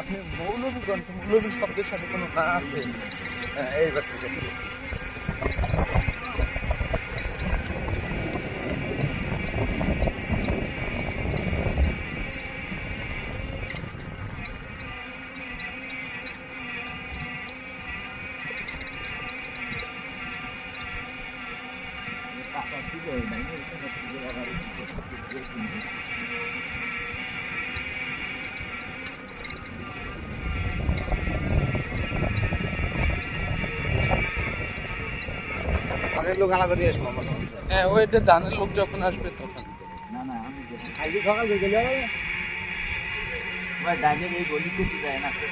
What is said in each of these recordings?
আপনি মৌলবী গ্রন্থ মৌলবী শব্দের সাথে কোনো না আছে? এইবার ঠিক আছে। আগের লোক আলাদা নিয়ে আসব হ্যাঁ ওইটা ধানের লোক যখন আসবে তখন। না না আমি আজকে সকাল থেকে গেলে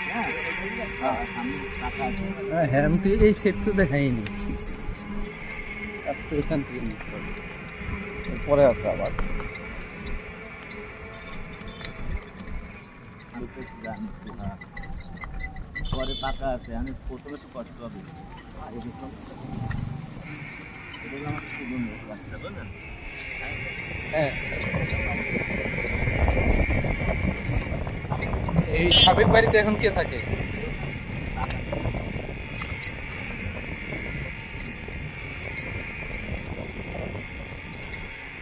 হ্যাঁ? আমি হ্যাঁ তো এই সেট তো দেখাইনি ছি, ছি, ছি, ছি। আজ তো এখান থেকে নিতে পরে আসছে আবার। তো হ্যাঁ। পরে পাকা আছে আমি প্রথমে তো কষ্ট হবে। এই সাবেক বাড়িতে এখন কে থাকে?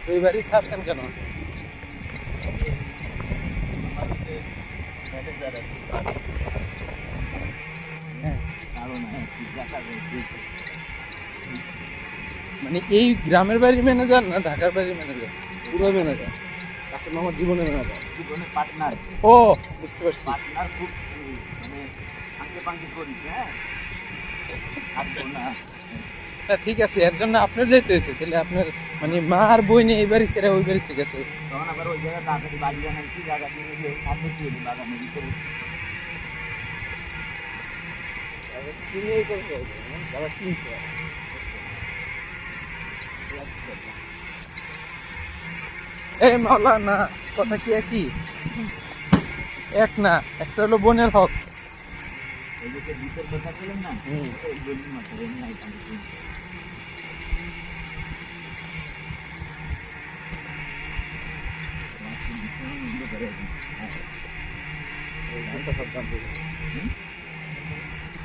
এই বাড়ি ছাড়ছেন কেন? হ্যাঁ কারণ হ্যাঁ। মানে এই গ্রামের বাড়ির ম্যানেজার না ঢাকার বাড়ির ম্যানেজার পুরো ম্যানেজার কাশেম আমার জীবনের মেলাটা জীবনে পার্টনার ও বুঝতে পারছি। পার্টনার খুব মানে আঁকে পাঙ্কে করিস হ্যাঁ? না। ঠিক আছে এর জন্য আপনার যাইতে হয়েছে। তাহলে আপনার মানে মা আর বই নিয়ে এই বাড়ি ছেড়ে ওই বাড়ি থেকে আছে। তখন আবার ওই জায়গায় তাড়াতাড়ি বাড়ি বানাই কি জায়গা সামনে বাগানের ভিতরে। কিনেই করব। যারা কিনছে। এই মাওলা না কথা কি একই? এক না, একটা হলো বোনের হক।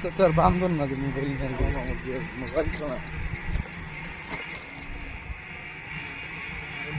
তো তোর বান্ধব না তুমি না মোবাইল শোনা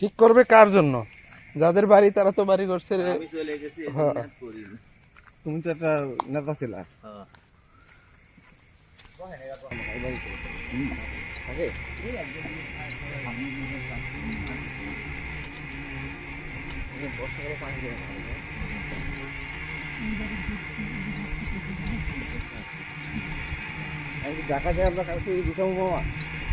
ঠিক করবে কার জন্য? যাদের বাড়ি তারা তো বাড়ি করছে রে। আমি চলে গেছি হ্যাঁ। করি তুমি তো একটা নেতা ছিলা। হ্যাঁ। দেখা যায় আমরা কালকে দিশাম মামা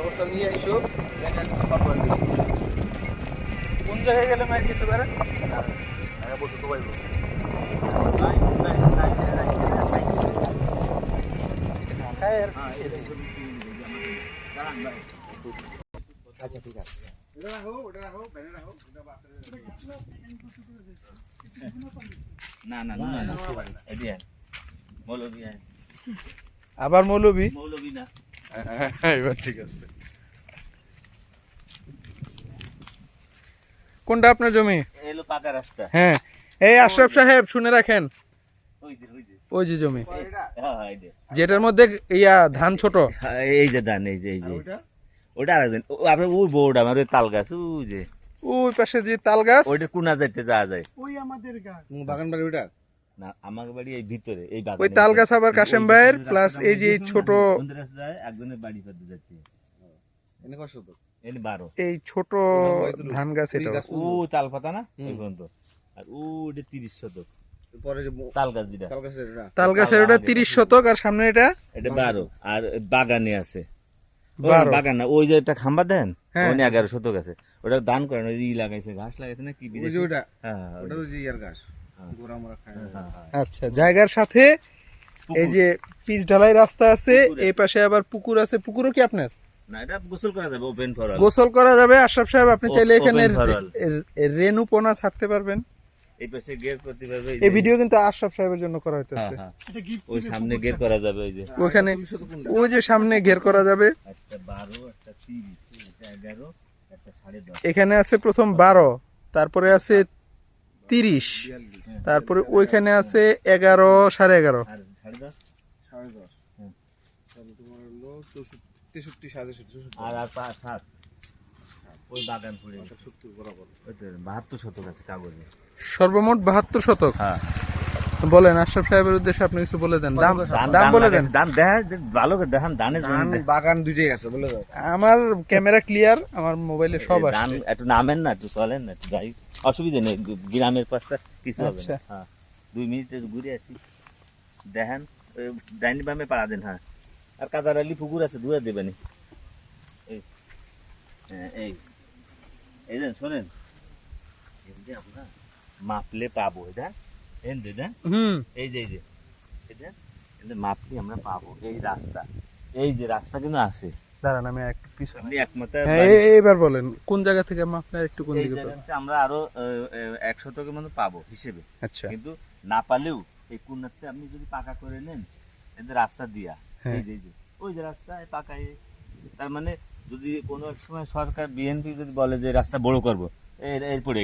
কাগজটা নিয়ে এসো কোন জায়গায় গেলে পারে বলছো তো ভাই হ্যাঁ আচ্ছা ঠিক আছে এটা রাখো ওটা রাখো ব্যানে রাখো এটা না না না হ্যাঁ আবার মৌলবী মৌলবী না এবার ঠিক আছে। কোনটা আপনার জমি? এলো পাকা রাস্তা। হ্যাঁ এই আশরাফ সাহেব শুনে রাখেন। ওই যে ওই ওই জমি। হ্যাঁ হ্যাঁ যেটার মধ্যে ইয়া ধান ছোট। হ্যাঁ, এই যে দান এই যে এই যে। ওইটা ওটা আরেকজন আপনার ওই বোর্ড ওই তাল গাছ ওই যে। ওই পাশে যে তাল গাছ। ওইটা কোনা যাইতে যাওয়া যায়। বাগান বাড়ি ওটা না আমার বাড়ি এই ভিতরে এই ওই তাল গাছ আবার কাশেম ভাইয়ের প্লাস এই যে ছোট একজনের বাড়ি করতে যাচ্ছে। এনে কষ্ট তো। এই বারো। এই ছোট ধান গাছ এটা ও তাল পাতা না? হুম। পর্যন্ত। আর ও ওটা তিরিশ শতক। তাল গাছের ওটা তিরিশ শতক আর সামনে এটা? এটা বারো। আর বাগানে আছে। ও, বাগান না ওই যে একটা খাম্বা দেন হ্যাঁ। এগারো শতক আছে। ওটা দান করেন ওই ই লাগাইছে ঘাস লাগাইছে না কি ওটা। হ্যাঁ হ্যাঁ, ওটা ওই হ্যাঁ। হ্যাঁ, হ্যাঁ। আচ্ছা জায়গার সাথে এই যে পিচ ঢালাই রাস্তা আছে এই পাশে আবার পুকুর আছে। পুকুরও কি আপনার? গোসল করা যাবে ওপেন ফর গোসল করা যাবে। আশরাফ সাহেব আপনি চাইলে এখানে রেনু পোনা ছাড়তে পারবেন। এই ভিডিও কিন্তু আশরাফ সাহেবের জন্য করা হইতেছে। ওই সামনে গের করা যাবে ওই যে। ওখানে ওই যে সামনে ঘের করা যাবে। এখানে আছে প্রথম বারো তারপরে আছে তিরিশ। তারপরে ওইখানে আছে এগারো সাড়ে এগারো। আছে সর্বমোট বাহাত্তর শতক। হ্যাঁ। বলেন আশরাফ সাহেবের উদ্দেশ্যে আপনি কিছু বলে দেন। দাম দান দাম বলে দেন। দেখা ভালো করে দেখান দানের বাগান দুইটাই আছে বলে আমার ক্যামেরা ক্লিয়ার আমার মোবাইলে সব আসছে। একটু নামেন না একটু চলেন না একটু যাই। অসুবিধা নেই গ্রামের পাশটা কিছু হবে আচ্ছা। না হ্যাঁ। দুই মিনিটে ঘুরে আসি। দেখেন ডাইনি বামে পাড়া দেন হ্যাঁ। আর কাদারালি পুকুর আছে দূরে দেবেন। এই হ্যাঁ এই। এই দেন শোনেন। মাপলে পাবো এটা এন দে দেন হুম। এই যে এই যে। এটা মাপলে আমরা পাবো। এই রাস্তা। এই যে রাস্তা কিন্তু আছে। দাঁড়ান আমি একটু পিছনে হ্যাঁ এবার বলেন কোন জায়গা থেকে আপনার একটু কোন দিকে আমরা আরও এক শতকের মতো পাবো হিসেবে। আচ্ছা। কিন্তু না পালেও এই কুন্নাতে আপনি যদি পাকা করে নেন এদের রাস্তা দিয়া হ্যাঁ। এই যে ওই যে রাস্তা এই পাকা এই। তার মানে যদি কোনো এক সময় সরকার বিএনপি যদি বলে যে রাস্তা বড় করব এর এরপরে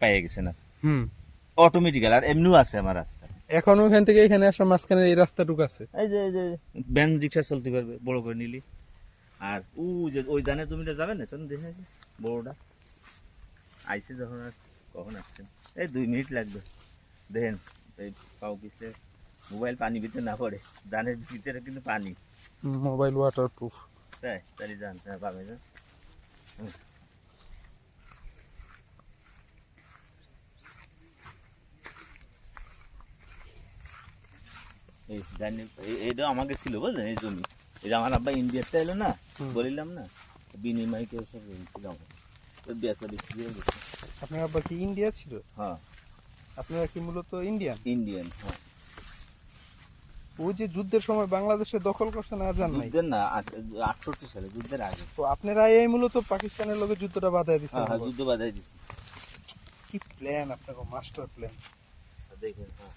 পেয়ে গেছে না। হুম। অটোমেটিক্যাল আর এমনিও আছে আমার রাস্তা। এখন ওখান থেকে এখানে আসার মাঝখানে এই রাস্তাটুকু আছে। এই যে এই যে ভ্যান রিক্সা চলতে পারবে বড় করে নিলি। আর ও যে ওই দানে জমিটা যাবে না? চলুন দেখে আসি বড়টা আইসে যখন আর কখন আসছেন এই দুই মিনিট লাগবে। দেখেন এই পাও পিছলে মোবাইল পানি ভিতরে না পড়ে। ধানের ভিতরে কিন্তু পানি। মোবাইল ওয়াটার প্রুফ তাই তাহলে যান হ্যাঁ পাবে যান এই জানি এই- এইটা আমাকে ছিল বুঝলেন এই জমি। আমার আব্বা ইন্ডিয়াতে এলো না বলিলাম না বিনিময় করে সব ওই বেচা বিক্রি হয়ে গেছে। আপনার আব্বা কি ইন্ডিয়া ছিল? হ্যাঁ। আপনারা কি মূলত ইন্ডিয়ান? ইন্ডিয়ান হ্যাঁ। ওই যে যুদ্ধের সময় বাংলাদেশে দখল করছেন আর জান নাই? যুদ্ধের না আট- আটষট্টি সালে যুদ্ধের আগে। তো আপনারা এই মূলত পাকিস্তানের লোকের যুদ্ধটা বাধায় দিচ্ছেন হ্যাঁ হ্যাঁ যুদ্ধ বাধাই দিছি। কি প্ল্যান আপনার মাস্টার প্ল্যান দেখেন হ্যাঁ।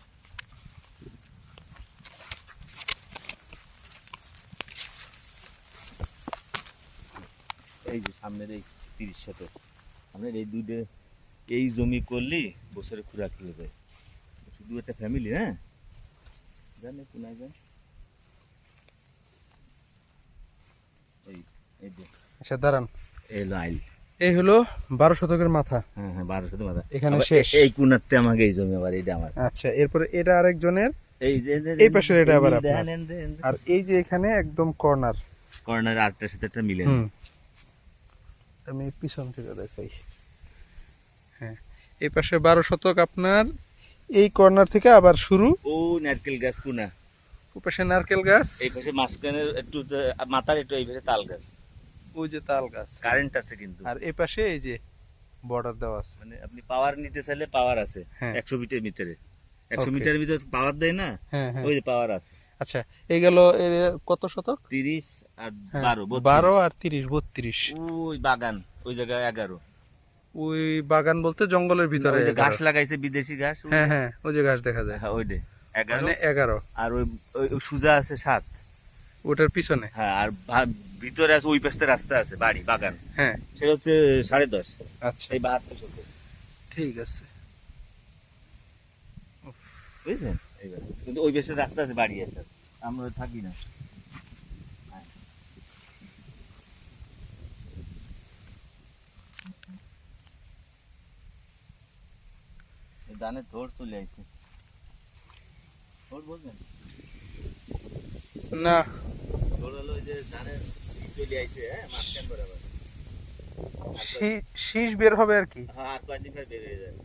এই যে সামনের এই তিরিশ শতক আপনার এই দুধে এই জমি করলেই বছরে খুরাক হয়ে যায়। শুধু একটা ফ্যামিলি হ্যাঁ? জানে কোনায় যান এই এই যে। আচ্ছা দাঁড়ান। এই হলো এই হলো বারো শতকের মাথা। হ্যাঁ হ্যাঁ বারোশো মাথা। এখানে শেষ। এই কুনারতে আমাকে এই জমি আবার এইটা আমার। আচ্ছা এরপরে এটা আরেকজনের। এই যে এই পাশের এটা আবার। আর এই যে এখানে একদম কর্নার। কর্নার আটটার সাথে একটা মিলে আমি পিছন থেকে দেখাই। হ্যাঁ এই পাশে বারো শতক আপনার। এই কর্নার থেকে আবার শুরু। ও নারকেল গাছ কুনা ও পাশে নারকেল গাছ। এই পাশে মাঝখানে একটু যে- মাথার একটু এই পাশে তাল গাছ। ওই যে তাল গাছ। কারেন্ট আছে কিন্তু। আর এই পাশে এই যে বর্ডার দেওয়া আছে। মানে আপনি পাওয়ার নিতে চাইলে পাওয়ার আছে হ্যাঁ। একশো মিটার ভিতরে। একশো মিটার ভিতরে পাওয়ার দেয় না? হ্যাঁ হ্যাঁ। ওই যে পাওয়ার আছে। আচ্ছা এই গেল কত শতক? তিরিশ আর হ্যাঁ, বারো বারো আর তিরিশ বত্রিশ। ওই বাগান ওই জায়গায় এগারো। ওই বাগান বলতে জঙ্গলের ভিতরে। ঘাস লাগাইছে বিদেশি ঘাস হ্যাঁ হ্যাঁ ওই যে গাছ দেখা যায়। হ্যাঁ ওই এগারো। মানে এগারো। আর ওই সুজা আছে সাত। ওটার পিছনে। হ্যাঁ আর ভিতরে আছে ওই পাশে রাস্তা আছে বাড়ি বাগান। হ্যাঁ। সেটা হচ্ছে সাড়ে দশ। আচ্ছা। এই বাহাত্তর শতক ঠিক আছে। এইবার। কিন্তু ওই পাশে রাস্তা আছে বাড়ি আছে। আমরা থাকি না। ধানের থোর চলে আইছে। বলবেন? না। হলো ওই যে ধানের চলে আইছে হ্যাঁ মাঝখান বরাবর। শী- শীষ বের হবে আর কি। হ্যাঁ আর কয়েকদিন পর বের হয়ে যাবে।